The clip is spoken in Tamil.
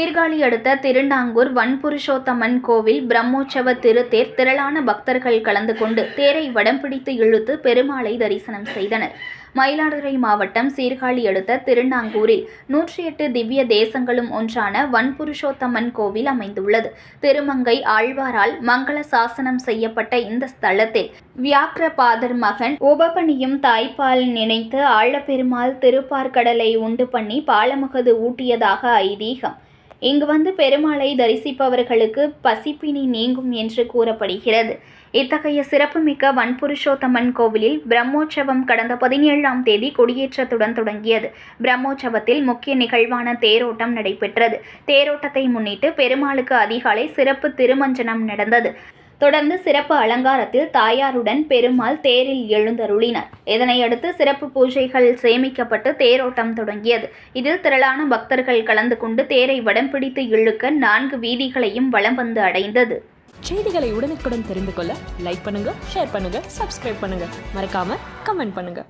சீர்காழி அடுத்த திருநாங்கூர் வன்புருஷோத்தமன் கோவில் பிரம்மோற்சவ திருத்தேர் திரளான பக்தர்கள் கலந்து கொண்டு தேரை வடம் பிடித்து இழுத்து பெருமாளை தரிசனம் செய்தனர். மயிலாடுதுறை மாவட்டம் சீர்காழி அடுத்த திருநாங்கூரில் நூற்றி எட்டு திவ்ய தேசங்களும் ஒன்றான வன்புருஷோத்தமன் கோவில் அமைந்துள்ளது. திருமங்கை ஆழ்வாரால் மங்கள சாசனம் செய்யப்பட்ட இந்த ஸ்தலத்தில் வியாக்கிரபாதர் மகன் உபபணியும் தாய்ப்பால் நினைத்து ஆழப்பெருமாள் திருப்பார்கடலை உண்டு பண்ணி பாலமுகது ஊட்டியதாக ஐதீகம். இங்கு வந்து பெருமாளை தரிசிப்பவர்களுக்கு பசிப்பினி நீங்கும் என்று கூறப்படுகிறது. இத்தகைய சிறப்புமிக்க வன்புருஷோத்தமன் கோவிலில் பிரம்மோற்சவம் கடந்த பதினேழாம் தேதி கொடியேற்றத்துடன் தொடங்கியது. பிரம்மோற்சவத்தில் முக்கிய நிகழ்வான தேரோட்டம் நடைபெற்றது. தேரோட்டத்தை முன்னிட்டு பெருமாளுக்கு அதிகாலை சிறப்பு திருமஞ்சனம் நடந்தது. தொடர்ந்து சிறப்பு அலங்காரத்தில் தாயாருடன் பெருமாள் தேரில் எழுந்தருளினர். இதனையடுத்து சிறப்பு பூஜைகள் சேமிக்கப்பட்டு தேரோட்டம் தொடங்கியது. இதில் திரளான பக்தர்கள் கலந்து கொண்டு தேரை வடம் பிடித்து இழுக்க நான்கு வீதிகளையும் வலம் வந்து அடைந்தது. செய்திகளை உடனுக்குடன் தெரிந்து கொள்ள லைக் பண்ணுங்க ஷேர் பண்ணுங்க சப்ஸ்கிரைப் பண்ணுங்க. மறக்காம கமெண்ட் பண்ணுங்க.